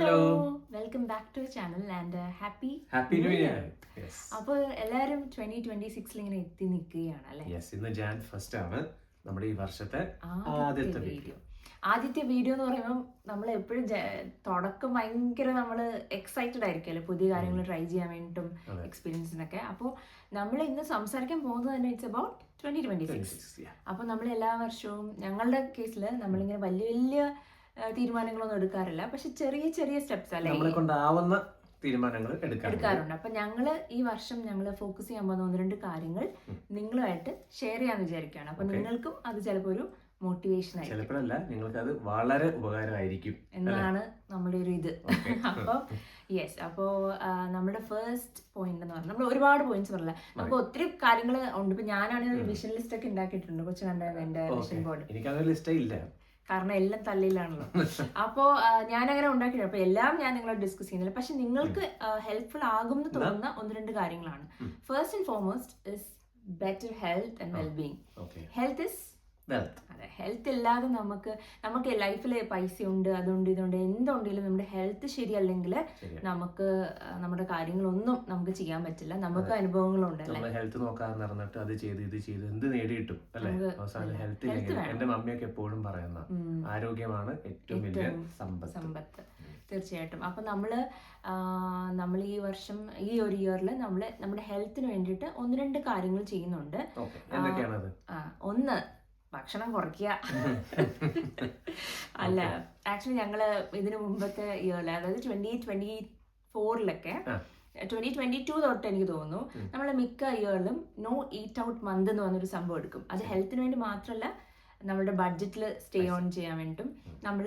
Hello welcome back to channel and happy happy new year അപ്പോൾ എല്ലാവരും twenty twenty സിക്സിൽ ഇങ്ങനെ എത്തി നിൽക്കുകയാണ് അല്ലേ? യെസ് ഇന്ന് ജാൻ ഫസ്റ്റ് ആണ് നമ്മുടെ ഈ വർഷത്തെ ആദ്യത്തെ വീഡിയോ ആദ്യത്തെ വീഡിയോ എന്ന് പറയുമ്പോൾ നമ്മൾ എപ്പോഴും തുടക്കം ഭയങ്കര നമ്മൾ എക്സൈറ്റഡ് ആയിരിക്കുമല്ലോ പുതിയ കാര്യങ്ങൾ ട്രൈ ചെയ്യാൻ വേണ്ടിയിട്ടും. എക്സ്പീരിയൻസിനൊക്കെ അപ്പോൾ നമ്മൾ ഇന്ന് സംസാരിക്കാൻ പോകുന്നത് തന്നെ it's about twenty twenty six അപ്പോൾ നമ്മൾ എല്ലാ വർഷവും ഞങ്ങളുടെ കേസിൽ നമ്മളിങ്ങനെ വലിയ വലിയ തീരുമാനങ്ങളൊന്നും എടുക്കാറില്ല. പക്ഷെ ചെറിയ ചെറിയ സ്റ്റെപ്സ് അല്ലെ നമ്മളെ കൊണ്ടാവുന്ന തീരുമാനങ്ങൾ എടുക്കാറുണ്ട്. അപ്പൊ ഞങ്ങൾ ഈ വർഷം ഞങ്ങൾ ഫോക്കസ് ചെയ്യാൻ പോകുന്ന ഒന്ന് രണ്ട് കാര്യങ്ങൾ നിങ്ങളുമായിട്ട് ഷെയർ ചെയ്യാന്ന് വിചാരിക്കുകയാണ്. അപ്പൊ നിങ്ങൾക്കും അത് ചിലപ്പോൾ ഒരു മോട്ടിവേഷൻ ആയിരിക്കും. ചിലപ്പോഴല്ല നിങ്ങൾക്ക് അത് വളരെ ഉപകാരമായിരിക്കും എന്നാണ് നമ്മുടെ ഒരു ഇത്. അപ്പൊ യെസ് അപ്പോ നമ്മുടെ ഫസ്റ്റ് പോയിന്റ് എന്ന് പറഞ്ഞാൽ നമ്മൾ ഒരുപാട് പോയിന്റ്സ് പറഞ്ഞില്ല? നമുക്ക് ഒത്തിരി കാര്യങ്ങൾ ഉണ്ട്. ഇപ്പൊ ഞാനാണെങ്കിൽ ഒരു വിഷൻ ലിസ്റ്റ് ഒക്കെ ഉണ്ടാക്കിയിട്ടുണ്ട്. കൊച്ചു കണ്ടായിരുന്നു എന്റെ വിഷൻ ബോർഡ് എനിക്കതൊരു ലിസ്റ്റേ ഇല്ല. കാരണം എല്ലാം തള്ളിയിലാണല്ലോ. അപ്പോ ഞാനങ്ങനെ ഉണ്ടാക്കിയിട്ടുണ്ട് അപ്പൊ എല്ലാം ഞാൻ നിങ്ങളോട് ഡിസ്കസ് ചെയ്യുന്നില്ല. പക്ഷെ നിങ്ങൾക്ക് ഹെൽപ്ഫുൾ ആകും എന്ന്? തോന്നുന്ന ഒന്ന് രണ്ട് കാര്യങ്ങളാണ്. First and foremost is better health and wellbeing health is wealth അതെ ഹെൽത്ത് ഇല്ലാതെ നമുക്ക് നമുക്ക് ലൈഫിൽ പൈസ ഉണ്ട് അതുണ്ട് ഇതുണ്ട് എന്തുണ്ടെങ്കിലും നമ്മുടെ ഹെൽത്ത് ശരിയല്ലെങ്കിൽ നമുക്ക് നമ്മുടെ കാര്യങ്ങളൊന്നും നമുക്ക് ചെയ്യാൻ പറ്റില്ല. നമുക്ക് അനുഭവങ്ങളുണ്ട് ഹെൽത്ത് നോക്കാതെ നടന്നിട്ട് അത് ചെയ്ത് ഇത് ചെയ്ത് എന്ത് നേടിയിട്ടും അല്ലെ? അവസാനം. ഹെൽത്ത്. എന്റെ മമ്മിയൊക്കെ എപ്പോഴും പറയുന്ന ആരോഗ്യമാണ് ഏറ്റവും വലിയ സമ്പത്ത്. സമ്പത്ത്. തീർച്ചയായിട്ടും. അപ്പം നമ്മൾ നമ്മൾ ഈ വർഷം ഈ ഒരു ഇയറിൽ നമ്മൾ നമ്മുടെ ഹെൽത്തിന് വേണ്ടിയിട്ട് ഒന്ന് രണ്ട് കാര്യങ്ങൾ ചെയ്യുന്നുണ്ട്. ഒന്ന് ഭക്ഷണം കുറയ്ക്കുക അല്ല ആക്ച്വലി ഞങ്ങൾ ഇതിനു മുമ്പത്തെ ഇയറിൽ അതായത് ട്വന്റി ട്വന്റി ഫോറിലൊക്കെ. ട്വന്റി ട്വന്റി ടു തൊട്ട് എനിക്ക് തോന്നുന്നു ഉം. നമ്മൾ മിക്ക ഇയറിലും നോ ഈറ്റ് ഔട്ട് മന്ത് എന്ന് പറഞ്ഞൊരു സംഭവം എടുക്കും അത് ഹെൽത്തിന് വേണ്ടി മാത്രമല്ല നമ്മുടെ ബഡ്ജറ്റിൽ സ്റ്റേ ഓൺ ചെയ്യാൻ വേണ്ടിയിട്ടും നമ്മൾ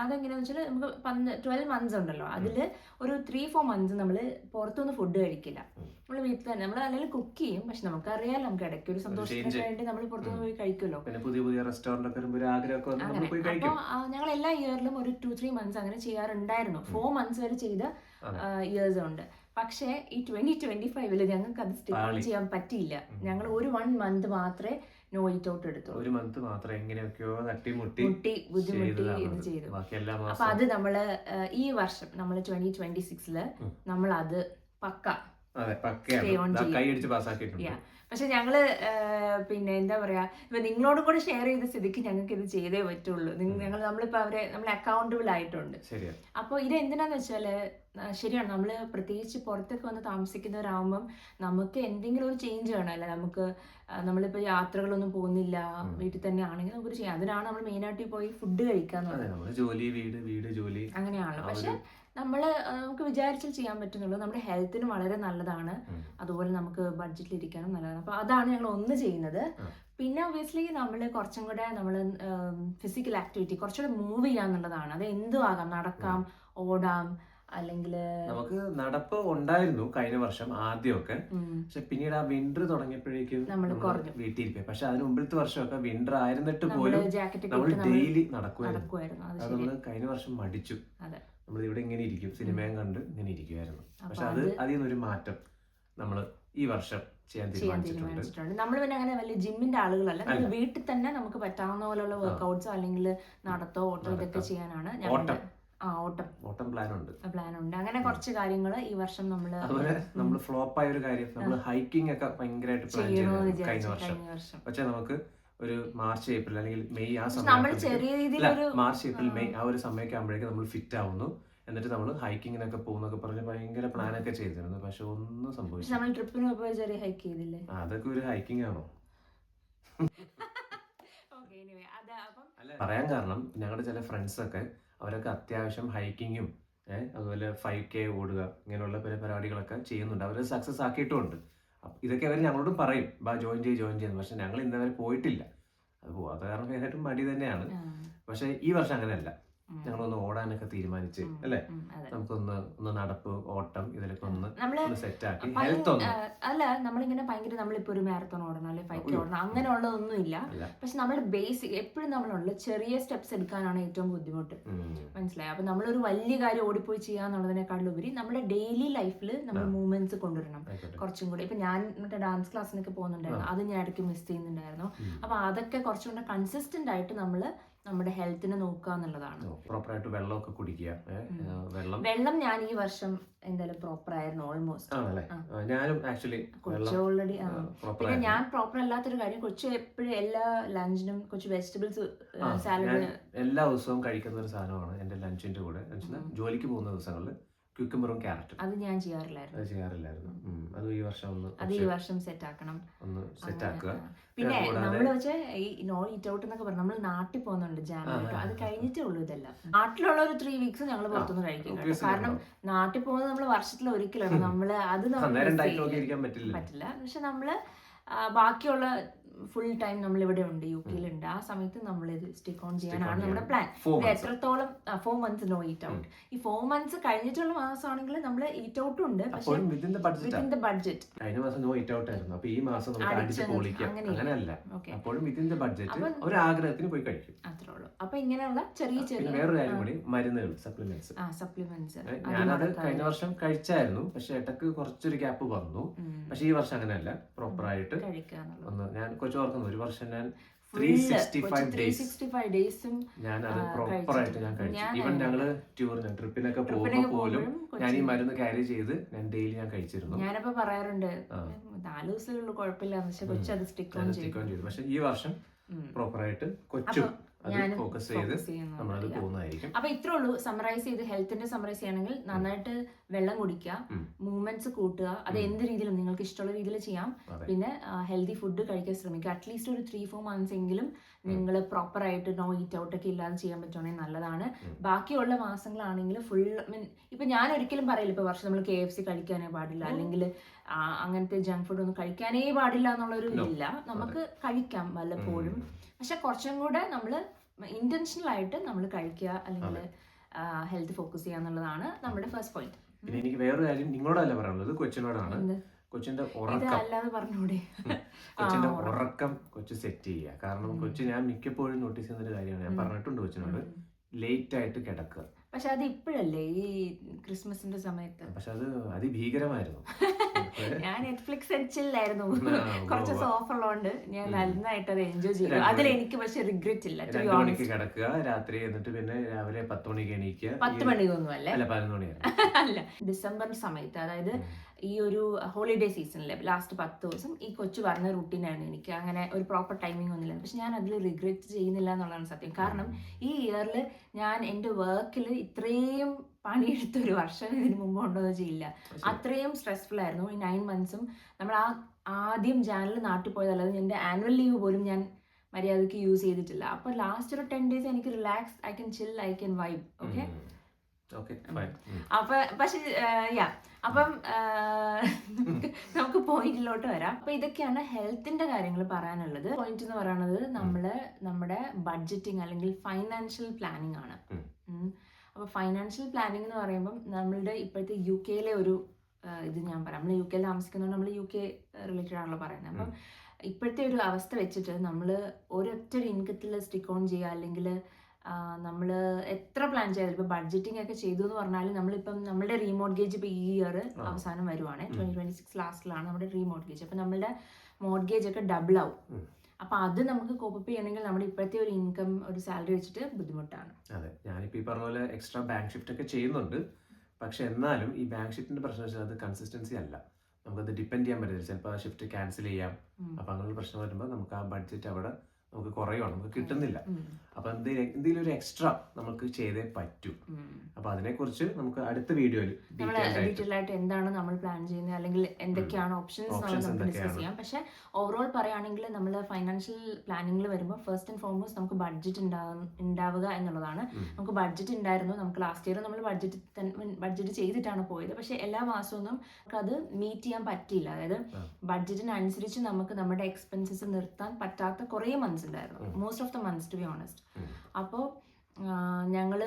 അതെങ്ങനെയാണെന്ന് വെച്ചാൽ നമുക്ക് പന്ത് ട്വൽവ് മന്ത്സ് ഉണ്ടല്ലോ. അതിൽ ഒരു ത്രീ ഫോർ മന്ത്സ് നമ്മൾ പുറത്തുനിന്ന് ഫുഡ് കഴിക്കില്ല. നമ്മൾ വീട്ടിൽ തന്നെ നമ്മൾ അല്ലെങ്കിൽ കുക്ക് ചെയ്യും പക്ഷെ നമുക്കറിയാം നമുക്ക് ഇടയ്ക്ക് ഒരു സന്തോഷത്തിന്. വേണ്ടി നമ്മൾ പുറത്തുനിന്ന് പോയി കഴിക്കുമല്ലോ. പുതിയ പുതിയ റെസ്റ്റോറന്റ് ഒക്കെ വരുമ്പോൾ ഒരു ആഗ്രഹമൊക്കെ വന്ന് നമ്മൾ പോയി അപ്പൊ കഴിക്കും. ഞങ്ങൾ എല്ലാ ഇയറിലും ഒരു ടു ത്രീ മന്ത്സ് അങ്ങനെ ചെയ്യാറുണ്ടായിരുന്നു. ഫോർ മന്ത്സ് വരെ ചെയ്ത ഇയേഴ്സ് ഉണ്ട്. പക്ഷേ ഈ ട്വന്റി ട്വന്റി ഫൈവിൽ ഞങ്ങൾക്ക് അത് സ്റ്റിക്ക് ചെയ്യാൻ പറ്റിയില്ല. ഞങ്ങൾ ഒരു വൺ മന്ത് മാത്രമേ നോ ഈറ്റ് ഔട്ട് എടുത്തു ഒരു മന്ത് മാത്രം എങ്ങനെയൊക്കെയോ തട്ടിമുട്ടി മുട്ടി ബുദ്ധിമുട്ടി ഇത്. ചെയ്തു അപ്പൊ അത് നമ്മൾ ഈ വർഷം നമ്മൾ ട്വന്റി ട്വന്റി സിക്സിൽ നമ്മൾ അത് പക്ക. കൈയടിച്ച് പാസ്സാക്കിയിട്ടുണ്ട്. പക്ഷെ ഞങ്ങൾ പിന്നെ എന്താ പറയുക ഇപ്പൊ നിങ്ങളോട് കൂടെ ഷെയർ ചെയ്ത സ്ഥിതിക്ക് ഞങ്ങൾക്ക് ഇത് ചെയ്തേ പറ്റുള്ളൂ. ഞങ്ങൾ നമ്മളിപ്പോ അവരെ നമ്മൾ അക്കൗണ്ടബിൾ ആയിട്ടുണ്ട്. അപ്പോൾ ഇത് എന്തിനാന്ന് വെച്ചാൽ ശരിയാണ് നമ്മൾ പ്രത്യേകിച്ച് പുറത്തൊക്കെ വന്ന് താമസിക്കുന്നവരാകുമ്പം നമുക്ക് എന്തെങ്കിലും ഒരു ചേഞ്ച് വേണമല്ലേ നമുക്ക് നമ്മളിപ്പോൾ നമ്മളിപ്പോ യാത്രകളൊന്നും പോകുന്നില്ല വീട്ടിൽ തന്നെ ആണെങ്കിൽ നമുക്കൊരു ചെയ്യാം അതിനാണ് നമ്മൾ മെയിനായിട്ട് പോയി ഫുഡ് കഴിക്കാൻ പറയുന്നത്. ജോലി വീട് വീട് ജോലി അങ്ങനെയാണല്ലോ. പക്ഷെ നമ്മൾ നമുക്ക് വിചാരിച്ചാൽ ചെയ്യാൻ പറ്റുന്നുള്ളൂ. നമ്മുടെ ഹെൽത്തിന് വളരെ നല്ലതാണ്. അതുപോലെ നമുക്ക് ബഡ്ജറ്റിൽ ഇരിക്കാനും നല്ലതാണ്. അപ്പോൾ അതാണ് ഞങ്ങൾ ഒന്ന് ചെയ്യുന്നത്. പിന്നെ ഒബിയസ്ലി നമ്മൾ കുറച്ചും കൂടെ നമ്മൾ ഫിസിക്കൽ ആക്ടിവിറ്റി കുറച്ചുകൂടെ മൂവ് ചെയ്യാന്നുള്ളതാണ് അത് എന്തും ആകാം. നടക്കാം ഓടാം അല്ലെങ്കിൽ നമുക്ക് നടപ്പ് ഉണ്ടായിരുന്നു കഴിഞ്ഞ വർഷം ആദ്യമൊക്കെ. പക്ഷെ പിന്നീട് ആ വിന്റർ തുടങ്ങിയപ്പോഴേക്കും നമ്മൾ വീട്ടിലിരിക്കുക പക്ഷെ അതിന് മുമ്പിലത്തെ വർഷമൊക്കെ വിന്റർ ആയിരുന്നിട്ട് പോലും ജാക്കറ്റ് നമ്മൾ ഡെയിലി നടക്കുമായിരുന്നു അത് നമ്മൾ കഴിഞ്ഞ വർഷം മടിച്ചു. നമ്മൾ ഇവിടെ ഇങ്ങനെ ഇരിക്കും. സിനിമയും കണ്ട് ഇങ്ങനെ ഇരിക്കുമായിരുന്നു പക്ഷെ അത് അത് അതിൽ നിന്നൊരു മാറ്റം നമ്മൾ ഈ വർഷം ചെയ്യാൻ തീരുമാനിച്ചിട്ടുണ്ട്. നമ്മൾ പിന്നെ അങ്ങനെ വലിയ ജിമ്മിന്റെ ആളുകളല്ല. വീട്ടിൽ തന്നെ നമുക്ക് പറ്റാവുന്ന പോലുള്ള വർക്കൗട്ട്സോ അല്ലെങ്കിൽ നടത്തോ ഓട്ടോ ഇതൊക്കെ ചെയ്യാനാണ്. ഞങ്ങളുടെ ആ ഓട്ടം. ഓട്ടം പ്ലാൻ ഉണ്ട് പ്ലാൻ ഉണ്ട് അങ്ങനെ കുറച്ച് കാര്യങ്ങൾ ഈ വർഷം നമ്മൾ അതുപോലെ നമ്മൾ ഫ്ലോപ്പ് ആയ ഒരു കാര്യം നമ്മൾ ഹൈക്കിംഗ് ഒക്കെ ഭയങ്കരമായിട്ട് പ്ലാൻ ചെയ്തു കഴിഞ്ഞ വർഷം. പക്ഷെ നമുക്ക് ഒരു മാർച്ച് ഏപ്രിൽ അല്ലെങ്കിൽ മെയ് ആ സമയത്ത് സമയം മാർച്ച് ഏപ്രിൽ മെയ് ആ ഒരു സമയമൊക്കെ ആകുമ്പോഴേക്കും നമ്മൾ ഫിറ്റ് ആവുന്നു. എന്നിട്ട് നമ്മൾ ഹൈക്കിങ്ങിനൊക്കെ പോകുന്നൊക്കെ പറഞ്ഞ് ഭയങ്കര പ്ലാൻ ഒക്കെ ചെയ്തിരുന്നു. പക്ഷെ ഒന്നും സംഭവിച്ചില്ല. സംഭവിച്ചു നമ്മൾ ട്രിപ്പിന് പോയപ്പോ ഒരു ചെറിയ ഹൈക്ക് ചെയ്തില്ലേ? അതൊക്കെ ഒരു ഹൈക്കിംഗ് ആണോ? പറയാൻ കാരണം ഞങ്ങളുടെ ചില ഫ്രണ്ട്സ് ഒക്കെ അവരൊക്കെ അത്യാവശ്യം ഹൈക്കിങ്ങും അതുപോലെ ഫൈവ് കെ ഓടുക ഇങ്ങനെയുള്ള പല പരിപാടികളൊക്കെ ചെയ്യുന്നുണ്ട്. അവർ സക്സസ് ആക്കിയിട്ടുമുണ്ട്. അപ്പൊ ഇതൊക്കെ അവർ ഞങ്ങളോട് പറയും ബാ ജോയിൻ ചെയ്ത് ജോയിൻ ചെയ്യുന്നു പക്ഷെ ഞങ്ങൾ ഇന്നവരെ പോയിട്ടില്ല. അത് പോവാത്ത കാരണം മടി തന്നെയാണ്. പക്ഷെ ഈ വർഷം അങ്ങനെയല്ല. ഞങ്ങളൊന്ന് ഓടാനൊക്കെ തീരുമാനിച്ച് അല്ലെ? അല്ലേ നമുക്കൊന്ന് ഒന്ന് നടപ്പ് ഓട്ടം ഇതിലൊക്കെ ഒന്ന് സെറ്റ് ആക്കി. ഹെൽത്ത് ഒന്ന്. അല്ല നമ്മളിങ്ങനെ ഭയങ്കര നമ്മളിപ്പോ ഒരു മാരത്തോൺ ഓടണം അല്ലെങ്കിൽ ഫൈവ് കെ. ഓടണം അങ്ങനെയുള്ളതൊന്നും ഇല്ല. പക്ഷെ നമ്മുടെ ബേസിക് എപ്പോഴും നമ്മളുള്ള ചെറിയ സ്റ്റെപ്സ് എടുക്കാനാണ് ഏറ്റവും ബുദ്ധിമുട്ട്. മനസ്സിലായി? അപ്പൊ നമ്മളൊരു വലിയ കാര്യം ഓടിപ്പോയി ചെയ്യാന്നുള്ളതിനേക്കാളുപരി നമ്മുടെ ഡെയിലി ലൈഫിൽ നമ്മൾ മൂവ്മെന്റ്സ് കൊണ്ടുവരണം. കുറച്ചും കൂടി. ഇപ്പൊ ഞാൻ മറ്റേ ഡാൻസ് ക്ലാസ്സിനൊക്കെ പോകുന്നുണ്ടായിരുന്നു. അത് ഞാൻ ഇടയ്ക്ക് മിസ് ചെയ്യുന്നുണ്ടായിരുന്നു. അപ്പൊ അതൊക്കെ കുറച്ചും കൂടെ കൺസിസ്റ്റന്റ് ആയിട്ട് നമ്മൾ നമ്മുടെ ഹെൽത്തിനെ നോക്കുക എന്നുള്ളതാണ്. പ്രോപ്പറായിട്ട് വെള്ളമൊക്കെ കുടിക്കുക. വെള്ളം. വെള്ളം ഞാൻ ഈ വർഷം എന്തായാലും പ്രോപ്പർ ആയിരുന്നു ഓൾമോസ്റ്റ് ഞാനും ആക്ച്വലി കൊച്ചു ഓൾറെഡി പിന്നെ ഞാൻ പ്രോപ്പർ അല്ലാത്തൊരു കാര്യം കൊച്ചു എപ്പോഴും എല്ലാ ലഞ്ചിനും കൊച്ചു വെജിറ്റബിൾസ് സാലഡ് എല്ലാ ദിവസവും കഴിക്കുന്ന ഒരു സാധനമാണ് എന്റെ ലഞ്ചിന്റെ കൂടെ. ജോലിക്ക് പോകുന്ന ദിവസങ്ങളിൽ ക്യൂക്കമ്പറും ക്യാരറ്റും അത് ഞാൻ ചെയ്യാറില്ലായിരുന്നു. അത് ചെയ്യാറില്ലായിരുന്നു. അത് ഈ വർഷം ഒന്ന് അത് ഈ വർഷം സെറ്റ് ആക്കണം ഒന്ന് സെറ്റ് ആക്കുക. പിന്നെ നമ്മൾ വെച്ചാൽ ഈ നോ ഈറ്റ് ഔട്ട് എന്നൊക്കെ പറഞ്ഞു നമ്മൾ നാട്ടിൽ പോകുന്നുണ്ട് ജാനുവരി. അത്. കഴിഞ്ഞിട്ടേ ഉള്ളൂ ഇതെല്ലാം. നാട്ടിലുള്ള ഒരു ത്രീ വീക്സ് ഞങ്ങൾ പുറത്തുനിന്ന് കഴിക്കും കാരണം നാട്ടിൽ പോകുന്നത് നമ്മൾ വർഷത്തിൽ ഒരിക്കലാണ്. നമ്മൾ അത് പറ്റില്ല. പക്ഷെ നമ്മൾ ബാക്കിയുള്ള ഫുൾ ടൈം നമ്മൾ ഇവിടെ ഉണ്ട് യു കെയിലുണ്ട് ആ സമയത്ത് നമ്മൾ ഇത് സ്റ്റിക്ക് ഓൺ ചെയ്യാനാണ് നമ്മുടെ പ്ലാൻ ഇത് എത്രത്തോളം four months no eat out ഈ ഫോർ മന്ത്സ് കഴിഞ്ഞിട്ടുള്ള മാസമാണെങ്കിൽ നമ്മൾ ഈറ്റ് ഔട്ടും ഉണ്ട് പക്ഷേ വിത്തിൻ ദ ബഡ്ജറ്റ് വിത്തിൻ കഴിഞ്ഞ മാസം നോ ഔട്ട് ആയിരുന്നു. അപ്പൊ ഈ മാസം നമുക്ക് അടിച്ച് അടിച്ചങ്ങ് പൊളിക്കാം അങ്ങനെയില്ല. അങ്ങനെയല്ല അപ്പോഴും വിത്തിൻ ദ ബഡ്ജറ്റ് ഒരു ആഗ്രഹത്തിന് പോയി കഴിക്കും. അത്രേ ഉള്ളൂ. അപ്പോൾ ഇങ്ങനെയുള്ള ചെറിയ ചെറിയ വേറൊരു കാര്യം കൂടി മരുന്നുകൾ സപ്ലിമെന്റ്സ് ആ സപ്ലിമെന്റ്സ് ഞാനത് കഴിഞ്ഞ വർഷം കഴിച്ചായിരുന്നു. പക്ഷെ ഇടയ്ക്ക് കുറച്ചൊരു ഗ്യാപ്പ് വന്നു. പക്ഷെ ഈ വർഷം അങ്ങനെയല്ല. പ്രോപ്പർ ആയിട്ട് കഴിക്കുക ഒന്ന് ഞാൻ കുറച്ച് ഓർക്കുന്നു ഒരു വർഷം ഞാൻ ത്രീ സിക്സ്റ്റി ഫൈവ് ഡേയ്സ് ഞാൻ അത് ഞാൻ കഴിച്ചു. ഞാൻ ഈവൻ അങ്ങനെ. ഞങ്ങൾ ടൂറിന് ട്രിപ്പിനൊക്കെ പോകുമ്പോൾ പോലും ഞാൻ ഈ മരുന്ന് ക്യാരി ചെയ്ത് ഞാൻ ഡെയിലി ഞാൻ കഴിച്ചിരുന്നു. ഞാനപ്പോ പറയാറുണ്ട്. നാല് ദിവസമുള്ളൂ കുഴപ്പമില്ല പക്ഷെ കൊച്ചു അത് സ്റ്റിക്ക് ഓൺ ചെയ്തു. പക്ഷെ ഈ വർഷം പ്രോപ്പറായിട്ട് കൊച്ചും അത് ഫോക്കസ് ചെയ്ത്. നമ്മളത്. പോകുന്നതായിരിക്കും. അപ്പൊ ഇത്രേ ഉള്ളൂ. സമറൈസ് ചെയ്ത് ഹെൽത്തിന്റെ സമറൈസ് ചെയ്യണമെങ്കിൽ നന്നായിട്ട് വെള്ളം കുടിക്കുക മൂവ്മെന്റ്സ് കൂട്ടുക അത് എന്ത് രീതിയിലും നിങ്ങൾക്ക് ഇഷ്ടമുള്ള രീതിയിൽ ചെയ്യാം. പിന്നെ ഹെൽത്തി ഫുഡ് കഴിക്കാൻ ശ്രമിക്കുക. അറ്റ്ലീസ്റ്റ് ഒരു ത്രീ ഫോർ മന്ത്സ് എങ്കിലും നിങ്ങൾ പ്രോപ്പർ ആയിട്ട് നോ ഈറ്റ് ഔട്ട് ഒക്കെ ഇല്ലാതെ ചെയ്യാൻ പറ്റുവാണെങ്കിൽ നല്ലതാണ്. ബാക്കിയുള്ള മാസങ്ങളാണെങ്കിൽ ഫുൾ മീൻ ഇപ്പൊ ഞാൻ ഒരിക്കലും പറയില്ല. ഇപ്പൊ വർഷം നമ്മൾ കെ എഫ് സി കഴിക്കാനേ പാടില്ല. അല്ലെങ്കിൽ അങ്ങനത്തെ ജങ്ക് ഫുഡ് ഒന്നും കഴിക്കാനേ പാടില്ല എന്നുള്ളൊരു. ഇല്ല നമുക്ക് കഴിക്കാം വല്ലപ്പോഴും. പക്ഷെ കുറച്ചും കൂടെ നമ്മൾ ഇന്റൻഷണൽ ആയിട്ട് നമ്മൾ കഴിക്കുക അല്ലെങ്കിൽ ഹെൽത്ത് ഫോക്കസ് ചെയ്യുക എന്നുള്ളതാണ് നമ്മുടെ ഫസ്റ്റ് പോയിന്റ് പിന്നെ എനിക്ക് വേറൊരു കാര്യം നിങ്ങളോടല്ല പറയാനുള്ളത്? കൊച്ചിനോടാണ്? കൊച്ചിന്റെ ഉറക്കം. കൊച്ചിന്റെ ഉറക്കം. കൊച്ചു സെറ്റ് ചെയ്യുക. കാരണം. കൊച്ചു ഞാൻ മിക്കപ്പോഴും നോട്ടീസ് ചെയ്യുന്ന ഒരു കാര്യമാണ്. ഞാൻ പറഞ്ഞിട്ടുണ്ട് കൊച്ചിനോട്. ലേറ്റ് ആയിട്ട് കിടക്കുക. പക്ഷെ അത് ഇപ്പോഴല്ലേ? ഈ ക്രിസ്മസിന്റെ സമയത്ത്. പക്ഷെ അത് അതിഭീകരമായിരുന്നു. ഞാൻ നെറ്റ്ഫ്ലിക്സ് അടിച്ചില്ലായിരുന്നു കുറച്ച്. സോഫ് ഉള്ളതുകൊണ്ട് ഞാൻ. നന്നായിട്ട് അത് എൻജോയ് ചെയ്തു. അതിൽ എനിക്ക് പക്ഷെ റിഗ്രറ്റ് ഇല്ല മണിക്ക് കിടക്കുക രാത്രി എന്നിട്ട് പിന്നെ രാവിലെ പത്ത് മണിക്ക് എണീക്കുക. പത്ത് മണിക്കൊന്നും അല്ലേ? അല്ല പതിനൊന്ന് അല്ല. ഡിസംബർ സമയത്ത് അതായത് ഈ ഒരു ഹോളിഡേ സീസണിൽ ലാസ്റ്റ് പത്ത് ദിവസം ഈ കൊച്ചു പറഞ്ഞ റൂട്ടീനാണ് എനിക്ക്. അങ്ങനെ ഒരു പ്രോപ്പർ ടൈമിംഗ് ഒന്നുമില്ല പക്ഷെ ഞാൻ അതിൽ റിഗ്രറ്റ് ചെയ്യുന്നില്ല എന്നുള്ളതാണ് സത്യം. കാരണം ഈ ഇയറിൽ ഞാൻ എന്റെ വർക്കിൽ ഇത്രയും പണിയെടുത്ത ഒരു വർഷം ഇതിന് മുമ്പ് ഉണ്ടോ എന്ന് ചെയ്യില്ല അത്രയും സ്ട്രെസ്ഫുൾ ആയിരുന്നു. ഈ നയൻ മന്ത്സും നമ്മൾ ആ ആദ്യം ജാനൽ നാട്ടിൽ പോയതല്ലാതെ എന്റെ ആനുവൽ ലീവ് പോലും ഞാൻ മര്യാദയ്ക്ക് യൂസ് ചെയ്തിട്ടില്ല. അപ്പോൾ ലാസ്റ്റ് ഒരു ടെൻ ഡേയ്സ് എനിക്ക് relax I can chill I can vibe okay അപ്പൊ പക്ഷെ യാ അപ്പം നമുക്ക് പോയിന്റിലോട്ട് വരാം. അപ്പൊ ഇതൊക്കെയാണ് ഹെൽത്തിന്റെ കാര്യങ്ങൾ പറയാനുള്ളത്. പോയിന്റ് എന്ന് പറയുന്നത് നമ്മൾ നമ്മുടെ ബഡ്ജറ്റിംഗ് അല്ലെങ്കിൽ ഫൈനാൻഷ്യൽ പ്ലാനിങ് ആണ്. അപ്പൊ ഫൈനാൻഷ്യൽ പ്ലാനിങ് എന്ന് പറയുമ്പോൾ നമ്മളുടെ ഇപ്പോഴത്തെ യു കെയിലെ ഒരു ഇത് ഞാൻ പറയാം. നമ്മൾ യു കെയിൽ താമസിക്കുന്നതുകൊണ്ട് നമ്മൾ യു കെ റിലേറ്റഡ് ആണല്ലോ പറയുന്നത് അപ്പം ഇപ്പോഴത്തെ ഒരു അവസ്ഥ വെച്ചിട്ട് നമ്മൾ ഒരൊറ്റ ഒരു ഇൻകത്തിൽ സ്റ്റിക്ക് ഓൺ ചെയ്യുക അല്ലെങ്കിൽ നമ്മൾ എത്ര പ്ലാൻ ചെയ്താലും ഇപ്പോൾ ബഡ്ജറ്റിംഗ് ഒക്കെ ചെയ്തു എന്ന് പറഞ്ഞാൽ നമ്മളിപ്പം നമ്മുടെ റീമോർഗേജ് ഇപ്പോൾ ഈ ഇയർ അവസാനം വരുവാണ്. ട്വന്റി ട്വന്റി ട്വന്റി സിക്സ് ലാസ്റ്റിലാണ് നമ്മുടെ റീമോർഗേജ് അപ്പോൾ നമ്മളുടെ മോർഗേജ് ഒക്കെ ഡബിൾ ആവും. അപ്പോൾ അത് നമുക്ക് കോപ്പപ്പ് ചെയ്യണമെങ്കിൽ നമ്മുടെ ഇപ്പോഴത്തെ ഒരു ഇൻകം ഒരു സാലറി വെച്ചിട്ട് ബുദ്ധിമുട്ടാണ്. അതെ. ഞാനിപ്പോൾ ഈ പറഞ്ഞ പോലെ എക്സ്ട്രാ ബാങ്ക് ഷിഫ്റ്റ് ഒക്കെ ചെയ്യുന്നുണ്ട്. പക്ഷെ എന്നാലും ഈ ബാങ്ക് ഷിഫ്റ്റിന്റെ പ്രശ്നം വെച്ചാൽ അത് കൺസിസ്റ്റൻസി അല്ല. നമുക്കത് ഡിപ്പെൻഡ് ചെയ്യാൻ പറ്റില്ല. ചിലപ്പോൾ ഷിഫ്റ്റ് ക്യാൻസൽ ചെയ്യാം. അപ്പൊ അപ്പം അങ്ങനെയുള്ള പ്രശ്നം വരുമ്പോൾ നമുക്ക് ആ ബഡ്ജറ്റ് അവിടെ നമുക്ക് കുറയുവാണ് നമുക്ക് കിട്ടുന്നില്ല. അപ്പൊ എന്തെങ്കിലും ഒരു എക്സ്ട്രാ നമുക്ക് ചെയ്തേ പറ്റൂ. അപ്പൊ അതിനെ അതിനെക്കുറിച്ച് നമുക്ക് അടുത്ത വീഡിയോയിൽ ഡീറ്റെയിൽ ആയിട്ട് എന്താണ് നമ്മൾ പ്ലാൻ ചെയ്യുന്നത്? അല്ലെങ്കിൽ എന്തൊക്കെയാണ് ഓപ്ഷൻസ് നമുക്ക് ഡിസ്കസ് ചെയ്യാം. പക്ഷെ ഓവറോൾ പറയുകയാണെങ്കിൽ നമ്മൾ ഫൈനാൻഷ്യൽ പ്ലാനിങ്ങിൽ വരുമ്പോൾ ഫസ്റ്റ് ആൻഡ് ഫോർമോസ്റ്റ് നമുക്ക് ബഡ്ജറ്റ് ഉണ്ടാവുക എന്നുള്ളതാണ്. നമുക്ക് ബഡ്ജറ്റ് ഉണ്ടായിരുന്നു. നമുക്ക് ലാസ്റ്റ് ഇയർ നമ്മൾ ബഡ്ജറ്റ് ബഡ്ജറ്റ് ചെയ്തിട്ടാണ് പോയത്. പക്ഷെ എല്ലാ മാസമൊന്നും നമുക്ക് അത് മീറ്റ് ചെയ്യാൻ പറ്റിയില്ല. അതായത് ബഡ്ജറ്റിനനുസരിച്ച് നമുക്ക് നമ്മുടെ എക്സ്പെൻസസ് നിർത്താൻ പറ്റാത്ത കുറേ മന്ത്സ് ഉണ്ടായിരുന്നു. Most of the months to be honest. അപ്പോൾ ഞങ്ങൾ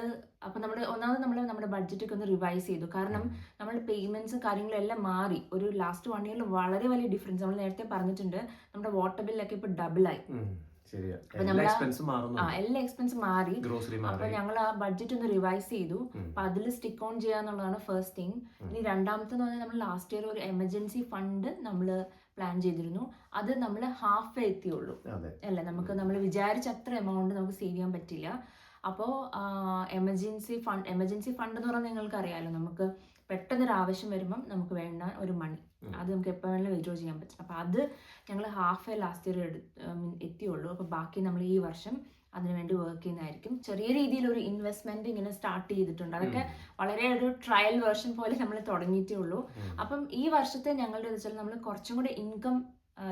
അപ്പോൾ നമ്മൾ ഒന്നാമത് നമ്മൾ നമ്മുടെ ബഡ്ജറ്റൊക്കെ ഒന്ന് റിവൈസ് ചെയ്തു. കാരണം നമ്മുടെ പേയ്മെന്റ്സും കാര്യങ്ങളും എല്ലാം മാറി. ഒരു ലാസ്റ്റ് വൺ ഇയറിൽ വളരെ വലിയ ഡിഫറൻസ് നമ്മൾ നേരത്തെ പറഞ്ഞിട്ടുണ്ട് നമ്മുടെ വാട്ടർ ബില്ലൊക്കെ ഇപ്പോൾ ഡബിളായി എല്ലാ എക്സ്പെൻസും മാറി. അപ്പൊ ഞങ്ങൾ ആ ബഡ്ജറ്റ് ഒന്ന് റിവൈസ് ചെയ്തു. അപ്പൊ അതിൽ സ്റ്റിക്ക് ഓൺ ചെയ്യാന്നുള്ളതാണ് ഫസ്റ്റ് തിങ് ഇനി രണ്ടാമത്തെ പറഞ്ഞാൽ നമ്മൾ ലാസ്റ്റ് ഇയർ ഒരു എമർജൻസി ഫണ്ട് നമ്മൾ പ്ലാൻ ചെയ്തിരുന്നു. അത് നമ്മൾ ഹാഫ് വേ എത്തിയുള്ളൂ. അല്ല? നമുക്ക് നമ്മൾ വിചാരിച്ച അത്ര എമൗണ്ട് നമുക്ക് സേവ് ചെയ്യാൻ പറ്റില്ല. അപ്പോൾ എമർജൻസി ഫണ്ട് എമർജൻസി ഫണ്ട് എന്ന് പറഞ്ഞാൽ നിങ്ങൾക്ക് അറിയാലോ നമുക്ക് പെട്ടെന്നൊരു ആവശ്യം വരുമ്പം നമുക്ക് വേണ്ട ഒരു മണി അത് നമുക്ക് എപ്പോൾ വേണമെങ്കിലും വിഡ്രോ ചെയ്യാൻ പറ്റും. അപ്പോൾ അത് ഞങ്ങൾ ഹാഫ് ലാസ്റ്റ് ഇയർ എത്തിയുള്ളൂ. അപ്പോൾ ബാക്കി നമ്മൾ ഈ വർഷം അതിനുവേണ്ടി വർക്ക് ചെയ്യുന്നതായിരിക്കും. ചെറിയ രീതിയിൽ ഒരു ഇൻവെസ്റ്റ്മെന്റ് ഇങ്ങനെ സ്റ്റാർട്ട് ചെയ്തിട്ടുണ്ട്. അതൊക്കെ വളരെ ഒരു ട്രയൽ വേർഷൻ പോലെ നമ്മൾ തുടങ്ങിയിട്ടേ ഉള്ളൂ. അപ്പം ഈ വർഷത്തെ ഞങ്ങളുടെ വെച്ചാൽ നമ്മൾ കുറച്ചും കൂടി ഇൻകം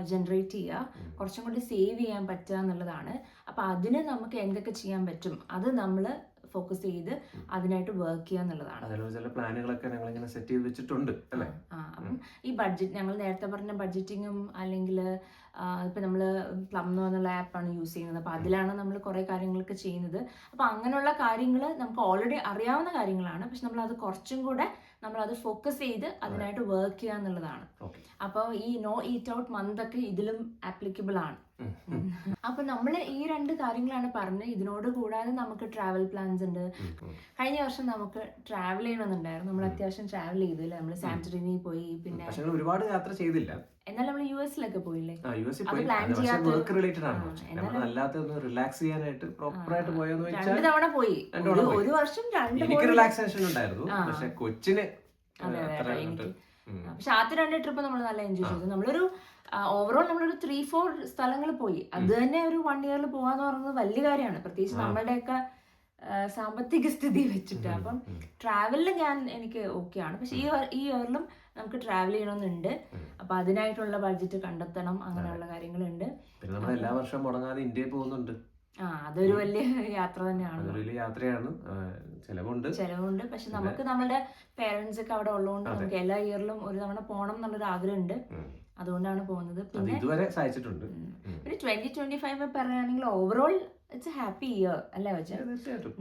ജനറേറ്റ് ചെയ്യുക കുറച്ചും കൂടി സേവ് ചെയ്യാൻ പറ്റുക എന്നുള്ളതാണ്. അപ്പം അതിന് നമുക്ക് എന്തൊക്കെ ചെയ്യാൻ പറ്റും? അത് നമ്മൾ ഫോക്കസ് ചെയ്ത്. അതിനായിട്ട് വർക്ക് ചെയ്യുക എന്നുള്ളതാണ്. ചില പ്ലാനുകളൊക്കെ ഞങ്ങൾ ഇങ്ങനെ സെറ്റ് ചെയ്ത് വെച്ചിട്ടുണ്ട് അല്ലേ? ആ അപ്പം ഈ ബഡ്ജറ്റ് ഞങ്ങൾ നേരത്തെ പറഞ്ഞ ബഡ്ജറ്റിങ്ങും അല്ലെങ്കിൽ ഇപ്പം നമ്മൾ പ്ലം എന്ന് പറഞ്ഞുള്ള ആപ്പാണ് യൂസ് ചെയ്യുന്നത്. അപ്പോൾ അതിലാണ് നമ്മൾ കുറേ കാര്യങ്ങളൊക്കെ ചെയ്യുന്നത്. അപ്പോൾ അങ്ങനെയുള്ള കാര്യങ്ങൾ നമുക്ക് ഓൾറെഡി അറിയാവുന്ന കാര്യങ്ങളാണ്. പക്ഷെ നമ്മൾ അത് കുറച്ചും കൂടെ നമ്മൾ അത് ഫോക്കസ് ചെയ്ത് അതിനായിട്ട് വർക്ക് ചെയ്യുക എന്നുള്ളതാണ്. അപ്പോൾ ഈ നോ ഈറ്റ് ഔട്ട് മന്ത് ഒക്കെ ഇതിലും ആപ്ലിക്കബിൾ ആണ്. അപ്പൊ നമ്മൾ ഈ രണ്ട് കാര്യങ്ങളാണ് പറഞ്ഞത്. ഇതിനോട് കൂടാതെ നമുക്ക് ട്രാവൽ പ്ലാൻസ് ഉണ്ട്. കഴിഞ്ഞ വർഷം നമുക്ക് ട്രാവൽ ചെയ്യണമെന്നുണ്ടായിരുന്നു. നമ്മൾ. അത്യാവശ്യം ട്രാവൽ ചെയ്തു അല്ലേ? നമ്മൾ സാന്ററിനി പോയി പിന്നെ ഒരുപാട് യാത്ര ചെയ്തില്ല. എന്നാൽ നമ്മൾ യു എസിലൊക്കെ പോയില്ലേ? വർക്ക് റിലേറ്റഡ് ആണ് അല്ലാത്ത റിലാക്സ് ചെയ്യാനായിട്ട് പ്രോപ്പർ ആയിട്ട് പോയെന്ന് വെച്ചാൽ രണ്ട് ഒരു തവണ പോയി. ഒരു വർഷം രണ്ട് റിലാക്സേഷൻ ഉണ്ടായിരുന്നു. പക്ഷെ കൊച്ചിന് പക്ഷെ ആദ്യ രണ്ട് ട്രിപ്പ് നമ്മൾ നല്ല എൻജോയ്. ചെയ്തു. നമ്മളൊരു ഓവറോൾ നമ്മളൊരു ത്രീ ഫോർ സ്ഥലങ്ങൾ പോയി. അത് തന്നെ ഒരു വൺ ഇയറിൽ പോവാന്ന് പറയുന്നത് വലിയ കാര്യമാണ്. പ്രത്യേകിച്ച് നമ്മളുടെയൊക്കെ സാമ്പത്തിക സ്ഥിതി വെച്ചിട്ട്. അപ്പം. ട്രാവലിൽ ഞാൻ എനിക്ക് ഓക്കെ ആണ്. പക്ഷെ ഈ ഈ ഇയറിലും നമുക്ക് ട്രാവൽ ചെയ്യണമെന്നുണ്ട്. അപ്പൊ അതിനായിട്ടുള്ള ബഡ്ജറ്റ് കണ്ടെത്തണം. അങ്ങനെയുള്ള കാര്യങ്ങളുണ്ട്. പിന്നെ നമ്മൾ എല്ലാ വർഷവും മുടങ്ങാതെ ഇന്ത്യയിൽ പോകുന്നുണ്ട്. അതൊരു വലിയ യാത്ര തന്നെയാണ്. അതൊരു വലിയ യാത്രയാണ്. ചെലവുണ്ട്. ചെലവുണ്ട്. പക്ഷെ നമുക്ക് നമ്മുടെ പേരൻസ് ഒക്കെ അവിടെ ഉള്ളതുകൊണ്ട് നമുക്ക് എല്ലാ ഇയറിലും ഒരു തവണ പോകണം എന്നുള്ളൊരു ആഗ്രഹമുണ്ട്. അതുകൊണ്ടാണ് പോകുന്നത്. പിന്നെ ഇതുവരെ സഹായിച്ചിട്ടുണ്ട്. ഒരു ട്വന്റി ട്വന്റി ഫൈവ് പറയുകയാണെങ്കിൽ ഓവറോൾ ഇറ്റ്സ് ഹാപ്പി ഇയർ അല്ലേ വെച്ചാൽ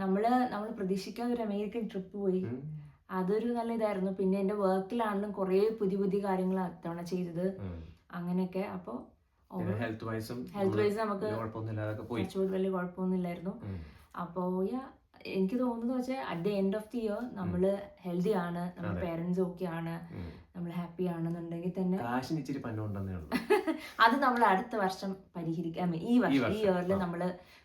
നമ്മൾ നമ്മൾ പ്രതീക്ഷിക്കാതെ ഒരു അമേരിക്കൻ ട്രിപ്പ് പോയി. അതൊരു നല്ല ഇതായിരുന്നു. പിന്നെ എന്റെ വർക്കിലാണെങ്കിലും കുറേ പുതിയ പുതിയ കാര്യങ്ങൾ അത്തവണ ചെയ്തത്. അങ്ങനെയൊക്കെ. അപ്പോൾ ഹെൽത്ത് വൈസും ഹെൽത്ത് വൈസ് നമുക്ക് കുഴപ്പമൊന്നുമില്ലാതൊക്കെ പോയി. കുറച്ചുകൂടി വലിയ കുഴപ്പമൊന്നുമില്ലായിരുന്നു. അപ്പോൾ എനിക്ക് തോന്നുന്നത് വെച്ചാൽ at the end of the year നമ്മൾ ഹെൽത്തി ആണ് നമ്മുടെ. പേരൻസ് ഓക്കെ ആണ് നമ്മൾ ഹാപ്പി ആണെന്നുണ്ടെങ്കിൽ തന്നെ അത് നമ്മൾ അടുത്ത വർഷം പരിഹരിക്കാം ഈ വർഷം ഈ ഇയറിൽ. നമ്മൾ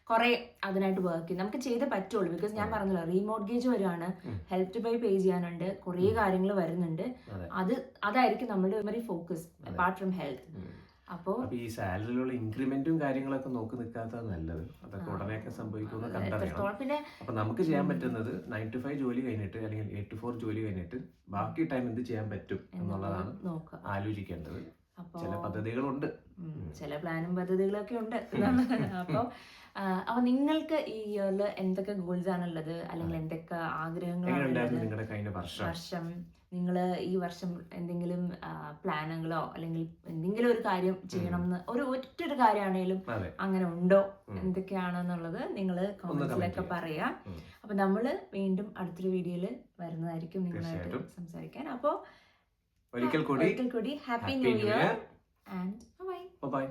കുറെ അതിനായിട്ട് വർക്ക് ചെയ്യും. നമുക്ക് ചെയ്തേ പറ്റുള്ളൂ. ബിക്കോസ് ഞാൻ. പറഞ്ഞല്ലോ റീമോർഗേജ് വരുവാണ് ഹെൽപ് ടു ബൈ പേ ചെയ്യാനുണ്ട് കുറേ കാര്യങ്ങൾ വരുന്നുണ്ട്. അത്. അതായിരിക്കും നമ്മുടെ ഒരു ഫോക്കസ്. Apart from health. അപ്പോൾ അപ്പൊ ഈ സാലറിയിലുള്ള ഇൻക്രിമെന്റും കാര്യങ്ങളൊക്കെ നോക്കി നിൽക്കാത്തത് നല്ലത്. അതൊക്കെ ഉടനെയൊക്കെ സംഭവിക്കുമെന്ന് കണ്ടറിയണം. അപ്പൊ നമുക്ക് ചെയ്യാൻ പറ്റുന്നത് നയൻ ടു ഫൈവ് ജോലി കഴിഞ്ഞിട്ട് അല്ലെങ്കിൽ എയ്റ്റ് ടു ഫോർ ജോലി കഴിഞ്ഞിട്ട് ബാക്കി ടൈം എന്ത് ചെയ്യാൻ പറ്റും എന്നുള്ളതാണ് ആലോചിക്കേണ്ടത്. ചില പദ്ധതികളുണ്ട്. ചില പ്ലാനും പദ്ധതികളൊക്കെ ഉണ്ട്. അപ്പോൾ അപ്പോൾ നിങ്ങൾക്ക് ഈ ഇയറിൽ എന്തൊക്കെ ഗോൾസ് ആണുള്ളത്? അല്ലെങ്കിൽ എന്തൊക്കെ ആഗ്രഹങ്ങളാണ് വർഷം? നിങ്ങൾ ഈ വർഷം എന്തെങ്കിലും പ്ലാനുകളോ അല്ലെങ്കിൽ എന്തെങ്കിലും ഒരു കാര്യം ചെയ്യണം എന്ന് ഒരു ഒറ്റൊരു കാര്യമാണെങ്കിലും അങ്ങനെ ഉണ്ടോ. എന്തൊക്കെയാണെന്നുള്ളത് നിങ്ങൾ കോമന്റ്സിലൊക്കെ പറയാ. അപ്പൊ നമ്മൾ വീണ്ടും അടുത്തൊരു വീഡിയോയിൽ വരുന്നതായിരിക്കും നിങ്ങളായിട്ട്. സംസാരിക്കാൻ. അപ്പോൾ ഒരിക്കൽ കൂടി happy new year. And bye bye